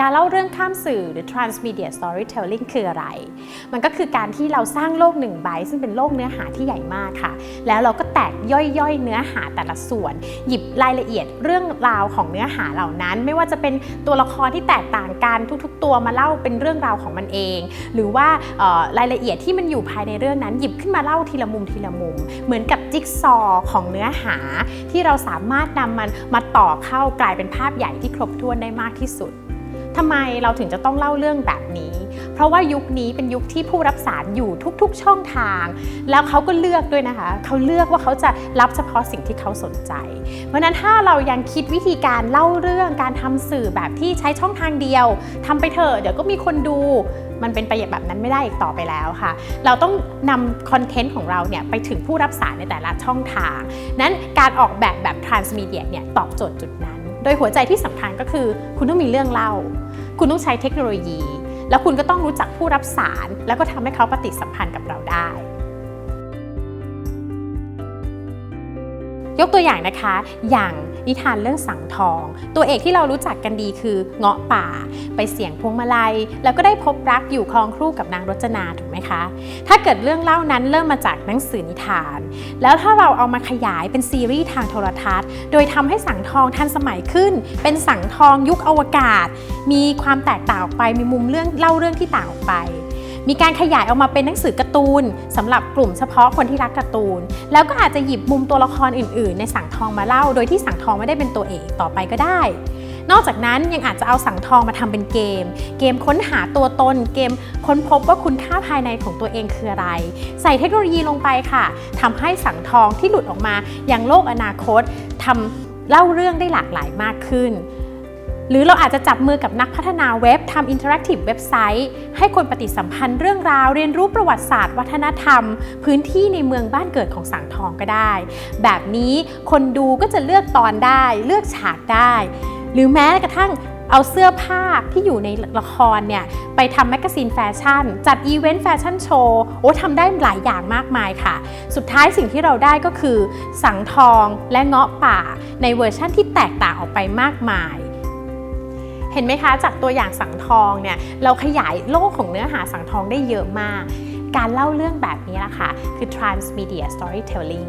การเล่าเรื่องข้ามสื่อหรือ transmedia storytelling คืออะไร มันก็คือการที่เราสร้างโลกหนึ่งใบซึ่งเป็นโลกเนื้อหาที่ใหญ่มากค่ะ แล้วเราก็แตกย่อยๆ เนื้อหาแต่ละส่วน หยิบรายละเอียดเรื่องราวของเนื้อหาเหล่านั้น ไม่ว่าจะเป็นตัวละครที่แตกต่างกันทุกๆ ตัวมาเล่าเป็นเรื่องราวของมันเอง หรือว่ารายละเอียดที่มันอยู่ภายในเรื่องนั้น หยิบขึ้นมาเล่าทีละมุมทีละมุม เหมือนกับจิ๊กซอของเนื้อหาที่เราสามารถนำมันมาต่อเข้ากลายเป็นภาพใหญ่ที่ครบถ้วนได้มากที่สุด ทำไมเราถึงจะต้องเล่าเรื่องแบบนี้ เพราะว่ายุคนี้เป็นยุคที่ผู้รับสารอยู่ทุกๆช่องทาง แล้วเขาก็เลือกด้วยนะคะเขาเลือกว่าเขาจะรับเฉพาะสิ่งที่เขาสนใจ เพราะนั้นถ้าเรายังคิดวิธีการเล่าเรื่องการทำสื่อแบบที่ใช้ช่องทางเดียวทำไปเถอะเดี๋ยวก็มีคนดูมันเป็นไปแบบนั้นไม่ได้อีกต่อไปแล้วค่ะ เราต้องนำคอนเทนต์ของเราเนี่ยไปถึงผู้รับสารในแต่ละช่องทาง นั้นการออกแบบแบบ transmedia เนี่ยตอบโจทย์จุดนั้น ดยหัวใจที่สำคัญก็คือ คุณต้องมีเรื่องเล่า คุณต้องใช้เทคโนโลยี แล้วคุณก็ต้องรู้จักผู้รับสาร แล้วก็ทำให้เขาปฏิสัมพันธ์กับเราได้ ยกตัวอย่างนะคะ อย่างนิทานเรื่องสังทอง ตัวเอกที่เรารู้จักกันดีคือเงาะป่า ไปเสี่ยงพวงมาลัย แล้วก็ได้พบรักอยู่ครองครู่กับนางรจนาถูกไหมคะ ถ้าเกิดเรื่องเล่านั้นเริ่มมาจากหนังสือนิทาน แล้วถ้าเราเอามาขยายเป็นซีรีส์ทางโทรทัศน์ โดยทำให้สังทองทันสมัยขึ้น เป็นสังทองยุคอวกาศ มีความแตกต่างออกไปมีมุมเรื่องเล่าเรื่องที่ต่างออกไป มีการขยายออกมาเป็นหนังสือการ์ตูนสำหรับกลุ่มเฉพาะคนที่รักการ์ตูน แล้วก็อาจจะหยิบมุมตัวละครอื่นๆ ในสังทองมาเล่า โดยที่สังทองไม่ได้เป็นตัวเอกต่อไปก็ได้ นอกจากนั้นยังอาจจะเอาสังทองมาทำเป็นเกม เกมค้นหาตัวตน เกมค้นพบว่าคุณค่าภายในของตัวเองคืออะไร ใส่เทคโนโลยีลงไปค่ะทำให้สังทองที่หลุดออกมาอย่างโลกอนาคตทำเล่าเรื่องได้หลากหลายมากขึ้น หรือเราอาจจะจับมือกับนักพัฒนาเว็บทำอินเทอร์แอคทีฟเว็บไซต์ ให้คนปฏิสัมพันธ์เรื่องราวเรียนรู้ประวัติศาสตร์ วัฒนธรรม พื้นที่ในเมืองบ้านเกิดของสังทองก็ได้ แบบนี้คนดูก็จะเลือกตอนได้ เลือกฉากได้ หรือแม้กระทั่งเอาเสื้อผ้าที่อยู่ในละครเนี่ย ไปทำแมกกาซีนแฟชั่น จัดอีเวนต์แฟชั่นโชว์โอ้ทำได้หลายอย่างมากมายค่ะ สุดท้ายสิ่งที่เราได้ก็คือ สังทองและเงาะป่าในเวอร์ชั่นที่แตกต่างออกไปมากมาย เห็นไหมคะจากตัวอย่างสังทองเนี่ยเราขยายโลกของเนื้อหาสังทองได้เยอะมาก การเล่าเรื่องแบบนี้แหละค่ะคือ transmedia storytelling